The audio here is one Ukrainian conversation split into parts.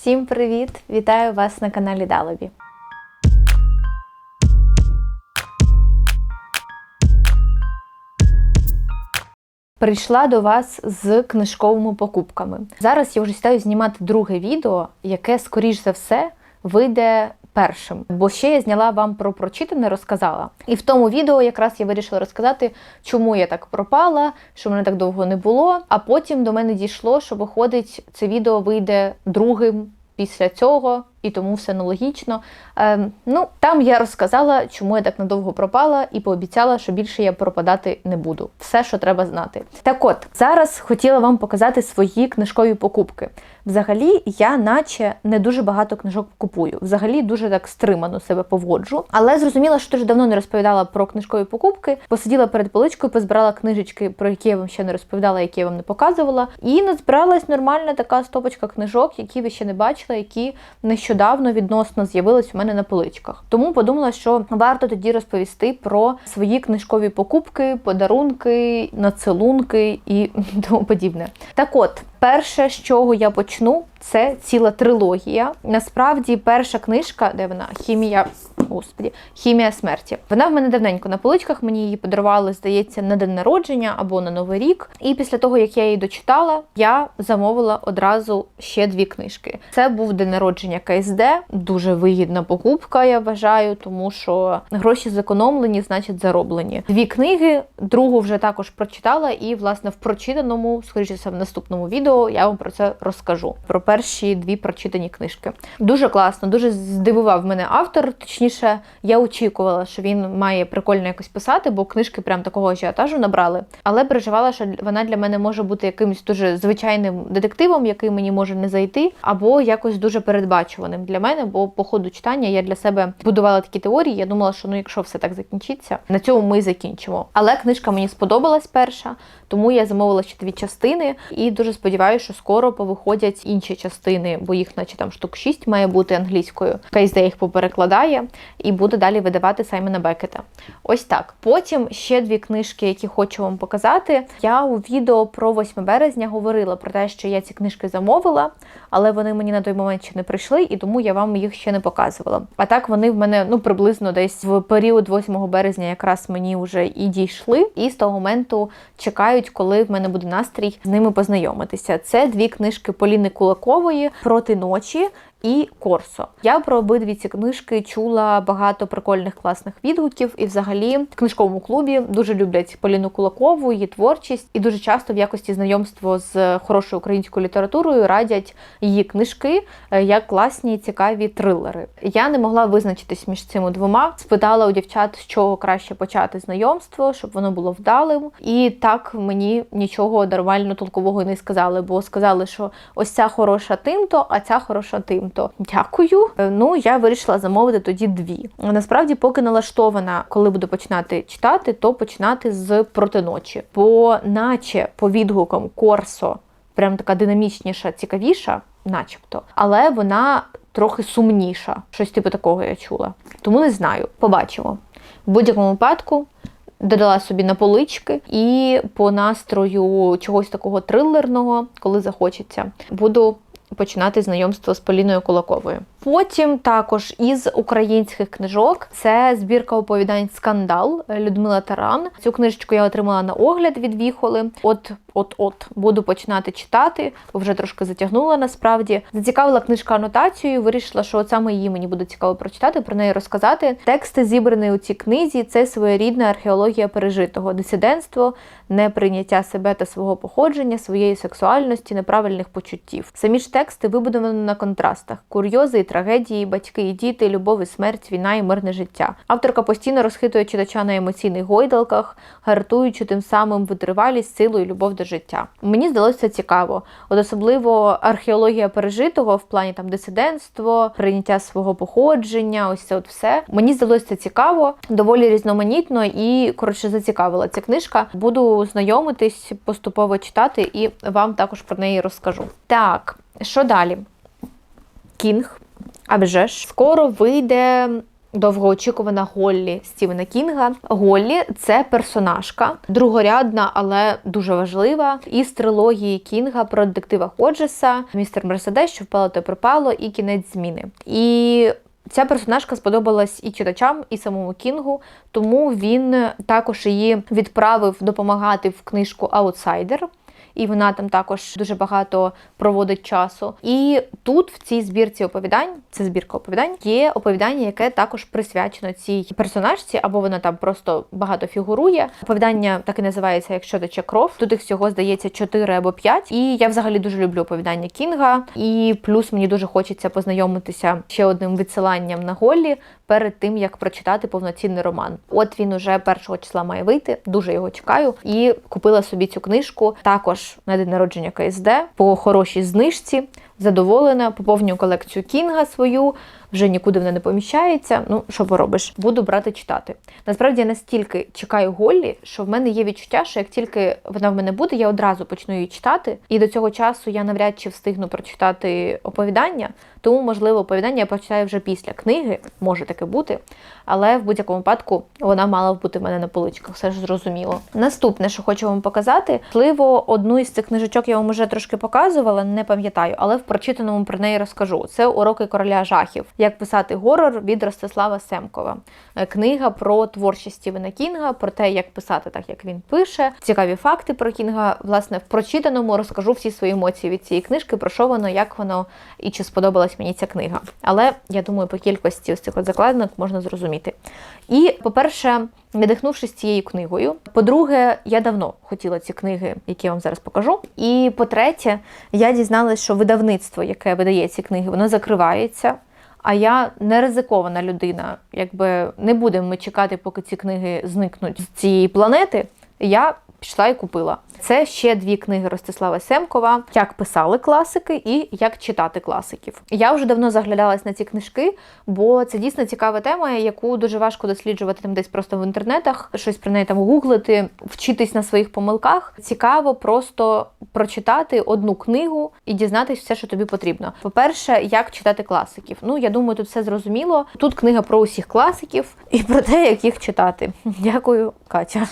Всім привіт! Вітаю вас на каналі Далобі. Прийшла до вас з книжковими покупками. Зараз я вже сідаю знімати друге відео, яке, скоріш за все, вийде першим. Бо ще я зняла вам про прочитане, розказала. І в тому відео якраз я вирішила розказати, чому я так пропала, що мене так довго не було. А потім до мене дійшло, що виходить, це відео вийде другим після цього. І тому все нелогічно. Ем, ну, там я розказала, чому я так надовго пропала, і пообіцяла, що більше я пропадати не буду. Все, що треба знати. Так от, зараз хотіла вам показати свої книжкові покупки. Взагалі, я наче не дуже багато книжок купую. Взагалі дуже так стримано себе поводжу. Але зрозуміла, що дуже давно не розповідала про книжкові покупки. Посиділа перед поличкою, позбирала книжечки, про які я вам ще не розповідала, які я вам не показувала. І назбиралась нормальна така стопочка книжок, які ви ще не бачили, які нещодавно нещодавно відносно з'явилась у мене на поличках. Тому подумала, що варто тоді розповісти про свої книжкові покупки, подарунки, нацелунки і тому подібне. Так от, перше, з чого я почну, це ціла трилогія. Насправді, перша книжка, де вона хімія. Господі, хімія смерті. Вона в мене давненько на поличках. Мені її подарували, здається, на день народження або на новий рік. І після того, як я її дочитала, я замовила одразу ще дві книжки. Це був день народження КСД, дуже вигідна покупка, я вважаю, тому що гроші зекономлені, значить зароблені. Дві книги, другу вже також прочитала, і власне в прочитаному, скоріше все, в наступному відео, я вам про це розкажу. Про перші дві прочитані книжки. Дуже класно, дуже здивував мене автор. Точніше, я очікувала, що він має прикольно якось писати, бо книжки прям такого ажіотажу набрали. Але переживала, що вона для мене може бути якимось дуже звичайним детективом, який мені може не зайти, або якось дуже передбачуваним для мене. Бо по ходу читання я для себе будувала такі теорії. Я думала, що ну, якщо все так закінчиться, на цьому ми і закінчимо. Але книжка мені сподобалась перша, тому я замовила ще дві частини і дуже сподіваюся, що скоро повиходять інші частини, бо їх, наче там штук 6 має бути англійською. Кейсде їх поперекладає і буде далі видавати Саймона Бекета. Ось так. Потім ще дві книжки, які хочу вам показати. Я у відео про 8 березня говорила про те, що я ці книжки замовила, але вони мені на той момент ще не прийшли, і тому я вам їх ще не показувала. А так вони в мене ну приблизно десь в період 8 березня якраз мені вже і дійшли, і з того моменту чекають, коли в мене буде настрій з ними познайомитися. Це дві книжки Поліни Кулакової проти ночі і Корсо. Я про обидві ці книжки чула багато прикольних класних відгуків, і взагалі в книжковому клубі дуже люблять Поліну Кулакову, її творчість, і дуже часто в якості знайомства з хорошою українською літературою радять її книжки е, як класні цікаві трилери. Я не могла визначитись між цими двома. Спитала у дівчат, з чого краще почати знайомство, щоб воно було вдалим. І так мені нічого нормально толкового не сказали, бо сказали, що ось ця хороша тим-то, а ця хороша тим то дякую. Е, ну, я вирішила замовити тоді дві. Насправді, поки налаштована, коли буду починати читати, то починати з протиночі. Бо, наче по відгукам Корсо, прям така динамічніша, цікавіша, начебто, але вона трохи сумніша. Щось типу такого я чула. Тому не знаю. Побачимо. В будь-якому випадку. Додала собі на полички і по настрою чогось такого трилерного, коли захочеться, буду починати знайомство з Поліною Кулаковою. Потім також із українських книжок це збірка оповідань Скандал Людмила Таран. Цю книжечку я отримала на огляд від Віхоли. От от-от буду починати читати, бо вже трошки затягнула насправді. Зацікавила книжка анотацією, вирішила, що от саме її мені буде цікаво прочитати, про неї розказати. Тексти зібрані у цій книзі це своєрідна археологія пережитого, дисидентство, неприйняття себе та свого походження, своєї сексуальності, неправильних почуттів. Самі ж тексти вибудовані на контрастах, курйози і трагедії, батьки і діти, любов і смерть, війна і мирне життя. Авторка постійно розхитує читача на емоційних гойдалках, гартуючи тим самим витривалість, силу і любов до життя. Мені здалося цікаво, от особливо археологія пережитого в плані там дисидентство, прийняття свого походження, ось це от все. Мені здалося цікаво, доволі різноманітно і коротше зацікавила ця книжка. Буду знайомитись, поступово читати і вам також про неї розкажу. Так, що далі? Кінг. А вже ж скоро вийде довгоочікувана Голлі Стівена Кінга. Голлі це персонажка, другорядна, але дуже важлива. Із трилогії Кінга про детектива Ходжеса, містер Мерседес, що впало, то пропало, і кінець зміни. І Ця персонажка сподобалась і читачам, і самому Кінгу, тому він також її відправив допомагати в книжку Аутсайдер і вона там також дуже багато проводить часу. І тут, в цій збірці оповідань, це збірка оповідань, є оповідання, яке також присвячено цій персонажці, або вона там просто багато фігурує. Оповідання так і називається Якщо тече кров. Тут їх всього здається 4 або 5. І я взагалі дуже люблю оповідання Кінга. І плюс мені дуже хочеться познайомитися ще одним відсиланням на Голлі перед тим як прочитати повноцінний роман. От він уже першого числа має вийти. Дуже його чекаю. І купила собі цю книжку також на день народження КСД по хорошій знижці. Задоволена, поповнюю колекцію Кінга свою вже нікуди вона не поміщається. Ну, що поробиш? Буду брати читати. Насправді я настільки чекаю Голлі, що в мене є відчуття, що як тільки вона в мене буде, я одразу почну її читати. І до цього часу я навряд чи встигну прочитати оповідання. Тому, можливо, оповідання я почитаю вже після книги, може таке бути. Але в будь-якому випадку вона мала бути в мене на поличках, все ж зрозуміло. Наступне, що хочу вам показати, можливо, одну із цих книжечок я вам вже трошки показувала, не пам'ятаю, але в прочитаному про неї розкажу. Це уроки короля жахів. Як писати горор від Ростислава Семкова. Е, книга про творчість Стівена Кінга, про те, як писати так, як він пише. Цікаві факти про Кінга. Власне, в прочитаному розкажу всі свої емоції від цієї книжки, про що воно, як воно і чи сподобалась мені ця книга. Але я думаю, по кількості ось цих от закладинок можна зрозуміти. І, по-перше, надихнувшись цією книгою. По-друге, я давно хотіла ці книги, які я вам зараз покажу. І по-третє, я дізналася, що видавництво, яке видає ці книги, воно закривається. А я не ризикована людина. Якби не будемо ми чекати, поки ці книги зникнуть з цієї планети. Я пішла і купила. Це ще дві книги Ростислава Семкова: як писали класики і як читати класиків. Я вже давно заглядалась на ці книжки, бо це дійсно цікава тема, яку дуже важко досліджувати там десь просто в інтернетах, щось про неї там гуглити, вчитись на своїх помилках. Цікаво просто прочитати одну книгу і дізнатись все, що тобі потрібно. По-перше, як читати класиків. Ну я думаю, тут все зрозуміло. Тут книга про усіх класиків і про те, як їх читати. Дякую, Катя.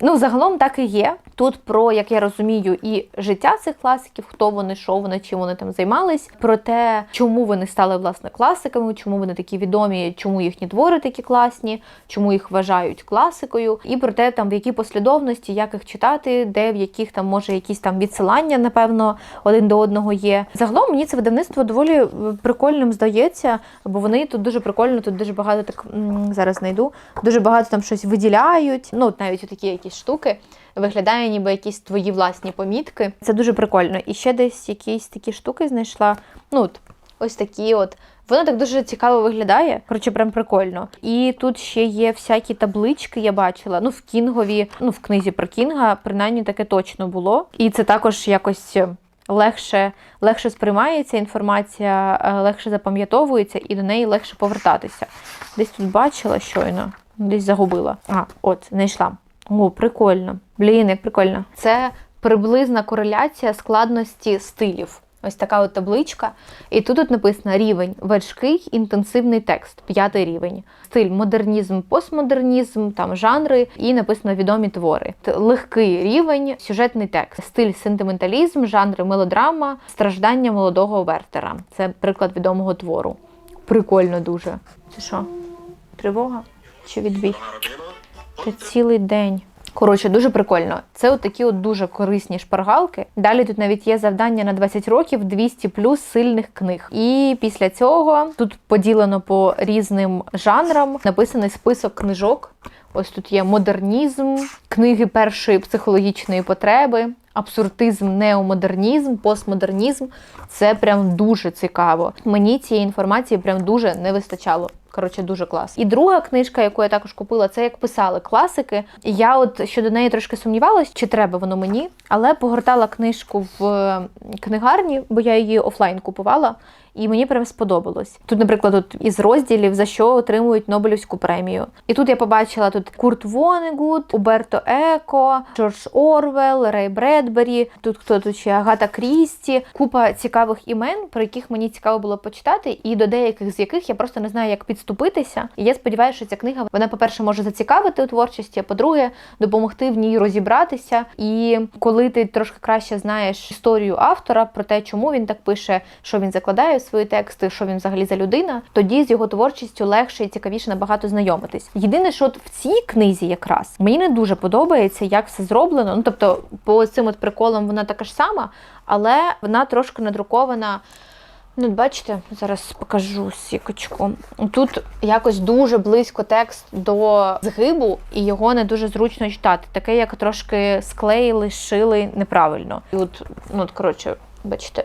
Ну, загалом так і. Тут про, як я розумію, і життя цих класиків, хто вони, що вони, чим вони там займались, про те, чому вони стали власне класиками, чому вони такі відомі, чому їхні твори такі класні, чому їх вважають класикою, і про те, там в якій послідовності, як їх читати, де в яких там може якісь там відсилання, напевно, один до одного є. Загалом мені це видавництво доволі е, прикольним здається, бо вони тут дуже прикольно, тут дуже багато так зараз знайду, дуже багато там щось виділяють. Ну, навіть такі якісь штуки виглядає, ніби якісь твої власні помітки. Це дуже прикольно. І ще десь якісь такі штуки знайшла. Ну, от, ось такі от. Воно так дуже цікаво виглядає. Коротше, прям прикольно. І тут ще є всякі таблички, я бачила. Ну, в Кінгові, ну, в книзі про Кінга, принаймні таке точно було. І це також якось. Легше легше сприймається інформація, е, легше запам'ятовується і до неї легше повертатися. Десь тут бачила щойно, десь загубила. А, от, знайшла. О, прикольно. Блін, як прикольно. Це приблизна кореляція складності стилів. Ось така от табличка. І тут от написано рівень важкий інтенсивний текст, п'ятий рівень. Стиль модернізм, постмодернізм, там жанри, і написано відомі твори. Легкий рівень, сюжетний текст, стиль сентименталізм, жанри мелодрама, страждання молодого Вертера. Це приклад відомого твору. Прикольно дуже. Це що? Тривога? Чи відбій? Це цілий день. Коротше, дуже прикольно. Це от такі от дуже корисні шпаргалки. Далі тут навіть є завдання на 20 років 200 плюс сильних книг. І після цього тут поділено по різним жанрам написаний список книжок. Ось тут є модернізм, книги першої психологічної потреби, абсурдизм, неомодернізм, постмодернізм. Це прям дуже цікаво. Мені цієї інформації прям дуже не вистачало. Коротше, дуже клас. І друга книжка, яку я також купила, це як писали класики. Я от щодо неї трошки сумнівалась, чи треба воно мені, але погортала книжку в книгарні, бо я її офлайн купувала і мені прям сподобалось. Тут, наприклад, тут із розділів за що отримують Нобелівську премію. І тут я побачила тут Курт Вонегуд, Уберто Еко, Джордж Орвел, Рей Бредбері. Тут хто тут ще Агата Крісті, купа цікавих імен, про яких мені цікаво було почитати, і до деяких з яких я просто не знаю, як підступити відступитися. І я сподіваюся, що ця книга вона, по-перше, може зацікавити у творчості, а по-друге, допомогти в ній розібратися. І коли ти трошки краще знаєш історію автора про те, чому він так пише, що він закладає в свої тексти, що він взагалі за людина, тоді з його творчістю легше і цікавіше набагато знайомитись. Єдине, що от в цій книзі якраз мені не дуже подобається, як все зроблено. Ну тобто, по цим от приколам вона така ж сама, але вона трошки надрукована. Ну, бачите, зараз покажу сікочку. Тут якось дуже близько текст до згибу, і його не дуже зручно читати. Таке, як трошки склеїли, шили неправильно. І от, ну, от коротше, бачите,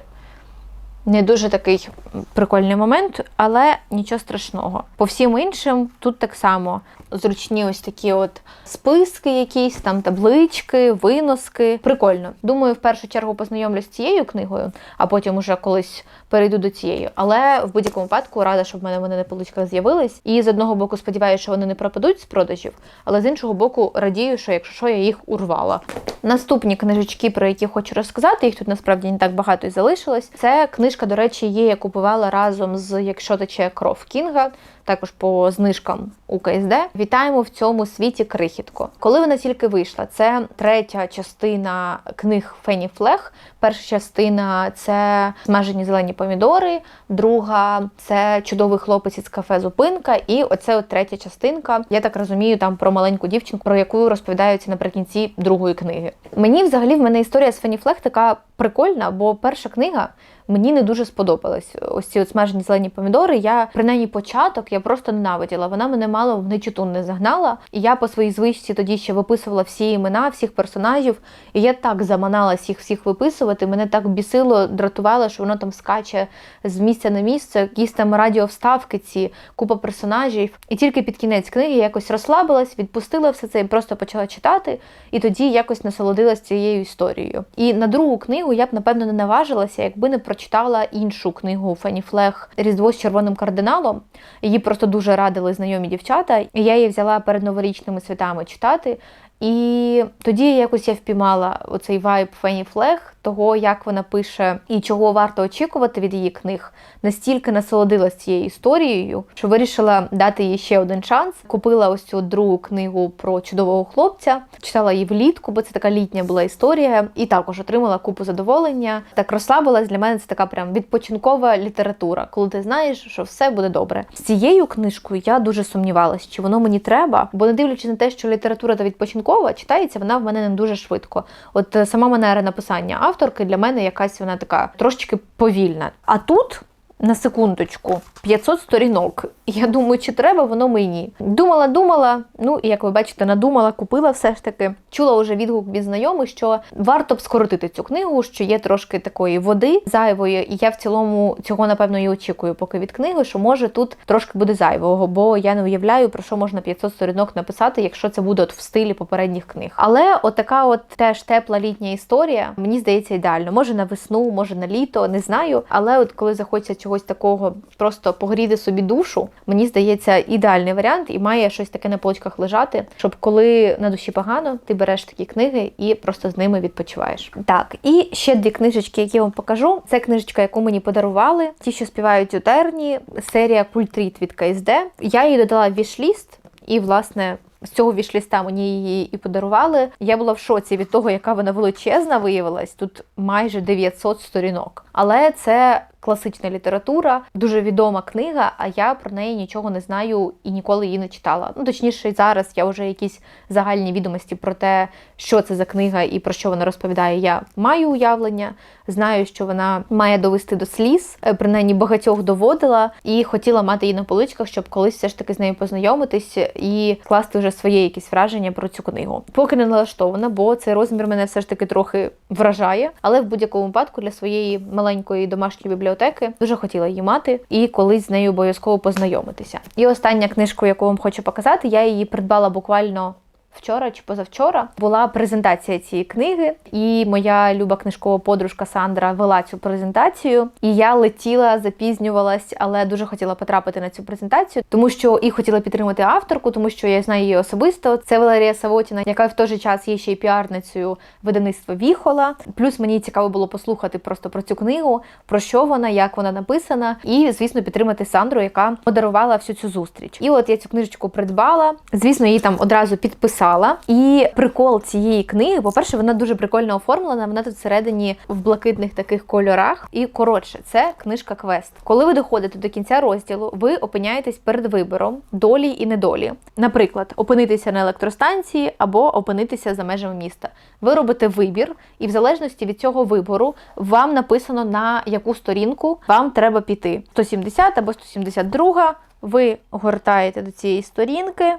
не дуже такий прикольний момент, але нічого страшного. По всім іншим тут так само зручні ось такі от списки, якісь там таблички, виноски. Прикольно. Думаю, в першу чергу познайомлюсь з цією книгою, а потім уже колись перейду до цієї. Але в будь-якому випадку рада, щоб в мене вони на поличках з'явились. І з одного боку сподіваюся, що вони не пропадуть з продажів, але з іншого боку радію, що якщо що, я їх урвала. Наступні книжечки, про які хочу розказати, їх тут насправді не так багато і залишилось. Це книжка, до речі, є, я купувала разом з Якщо тече кров Кінга. Також по знижкам у КСД. Вітаємо в цьому світі крихітко. Коли вона тільки вийшла, це третя частина книг Фені Флех. Перша частина це смажені зелені помідори, друга це чудовий хлопець із кафе Зупинка. І оце от третя частинка. Я так розумію, там про маленьку дівчинку, про яку розповідаються наприкінці другої книги. Мені взагалі в мене історія з Фені Флех така прикольна, бо перша книга. Мені не дуже сподобалась. Ось ці от смажені зелені помідори. Я принаймні початок я просто ненавиділа. Вона мене мало в нечиту не загнала. І я по своїй звичці тоді ще виписувала всі імена, всіх персонажів. І я так заманалась їх всіх виписувати. Мене так бісило, дратувало, що воно там скаче з місця на місце, якісь там радіовставки, ці купа персонажів. І тільки під кінець книги я якось розслабилась, відпустила все це і просто почала читати. І тоді якось насолодилась цією історією. І на другу книгу я б напевно не наважилася, якби не прочитала іншу книгу Фені Флех Різдво з червоним кардиналом. Її просто дуже радили знайомі дівчата. І я її взяла перед новорічними святами читати. І тоді якось я впіймала оцей вайб Фені Флех, того, як вона пише і чого варто очікувати від її книг, настільки насолодилась цією історією, що вирішила дати їй ще один шанс. Купила ось цю другу книгу про чудового хлопця, читала її влітку, бо це така літня була історія, і також отримала купу задоволення. Так розслабилась для мене. Це така прям відпочинкова література, коли ти знаєш, що все буде добре. З цією книжкою я дуже сумнівалась, чи воно мені треба, бо не дивлячись на те, що література та відпочинкова читається, вона в мене не дуже швидко. От е, сама манера написання авторки для мене якась вона така трошечки повільна. А тут. На секундочку, 500 сторінок. Я думаю, чи треба воно мені. Думала, думала. Ну і як ви бачите, надумала, купила все ж таки. Чула вже відгук від знайомих, що варто б скоротити цю книгу, що є трошки такої води зайвої, і я в цілому цього напевно і очікую, поки від книги, що може тут трошки буде зайвого, бо я не уявляю про що можна 500 сторінок написати, якщо це буде от в стилі попередніх книг. Але от така от теж тепла літня історія, мені здається, ідеально. Може на весну, може на літо, не знаю. Але от коли захочеться чогось такого, просто погріти собі душу, мені здається, ідеальний варіант і має щось таке на поличках лежати, щоб коли на душі погано, ти береш такі книги і просто з ними відпочиваєш. Так, і ще дві книжечки, які я вам покажу. Це книжечка, яку мені подарували. Ті, що співають у терні, серія Культріт від КСД. Я її додала в вішліст, і власне. З цього вішліста мені її і подарували. Я була в шоці від того, яка вона величезна виявилась. Тут майже 900 сторінок. Але це класична література, дуже відома книга, а я про неї нічого не знаю і ніколи її не читала. Ну, точніше, зараз я вже якісь загальні відомості про те, що це за книга і про що вона розповідає. Я маю уявлення, знаю, що вона має довести до сліз, е, принаймні багатьох доводила, і хотіла мати її на поличках, щоб колись все ж таки з нею познайомитись і скласти вже своє якісь враження про цю книгу. Поки не налаштована, бо цей розмір мене все ж таки трохи вражає, але в будь-якому випадку для своєї маленької домашньої бібліотеки дуже хотіла її мати і колись з нею обов'язково познайомитися. І остання книжку, яку вам хочу показати, я її придбала буквально вчора чи позавчора була презентація цієї книги, і моя люба книжкова подружка Сандра вела цю презентацію. І я летіла, запізнювалась, але дуже хотіла потрапити на цю презентацію, тому що і хотіла підтримати авторку, тому що я знаю її особисто. Це Валерія Савотіна, яка в той же час є ще й піарницею видавництва Віхола. Плюс мені цікаво було послухати просто про цю книгу, про що вона, як вона написана, і звісно підтримати Сандру, яка подарувала всю цю зустріч. І от я цю книжечку придбала. Звісно, її там одразу підписала. І прикол цієї книги, по-перше, вона дуже прикольно оформлена. Вона тут всередині в блакитних таких кольорах. І коротше, це книжка квест. Коли ви доходите до кінця розділу, ви опиняєтесь перед вибором долі і недолі. Наприклад, опинитися на електростанції або опинитися за межами міста. Ви робите вибір, і в залежності від цього вибору вам написано на яку сторінку вам треба піти. 170 або 172. Ви гортаєте до цієї сторінки,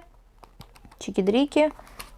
чікі-дріки,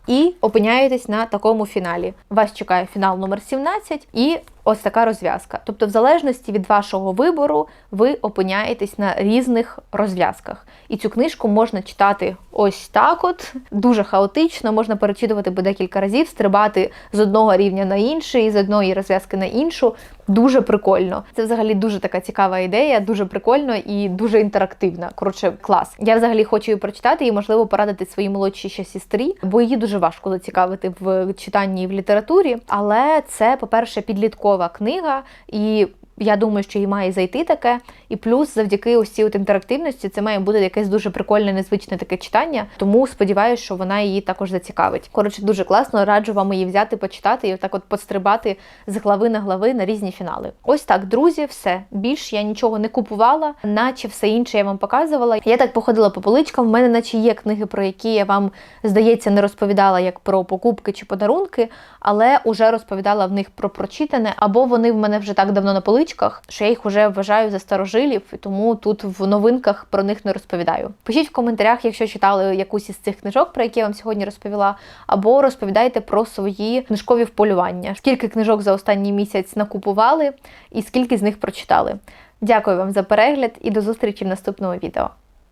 і опиняєтесь на такому фіналі. Вас чекає фінал номер 17 і ось така розв'язка. Тобто, в залежності від вашого вибору, ви опиняєтесь на різних розв'язках. І цю книжку можна читати ось так: от дуже хаотично, можна перечитувати по декілька разів, стрибати з одного рівня на інший, з одної розв'язки на іншу. Дуже прикольно. Це взагалі дуже така цікава ідея, дуже прикольно і дуже інтерактивна. Коротше, клас. Я взагалі хочу її прочитати і, можливо, порадити своїй молодшій ще сестрі, бо її дуже важко зацікавити в читанні і в літературі. Але це, по-перше, підліткова книга, і я думаю, що їй має зайти таке. І плюс, завдяки ось цій от інтерактивності, це має бути якесь дуже прикольне, незвичне таке читання. Тому сподіваюся, що вона її також зацікавить. Коротше, дуже класно. Раджу вам її взяти, почитати і отак от пострибати з глави на глави на різні фінали. Ось так, друзі, все. Більш я нічого не купувала, наче все інше я вам показувала. Я так походила по поличкам. В мене, наче є книги, про які я вам здається не розповідала як про покупки чи подарунки, але уже розповідала в них про прочитане, або вони в мене вже так давно на поличках, що я їх вже вважаю за старожилів, і тому тут в новинках про них не розповідаю. Пишіть в коментарях, якщо читали якусь із цих книжок, про які я вам сьогодні розповіла, або розповідайте про свої книжкові вполювання. Скільки книжок за останній місяць накупували, і скільки з них прочитали. Дякую вам за перегляд і до зустрічі в наступному відео.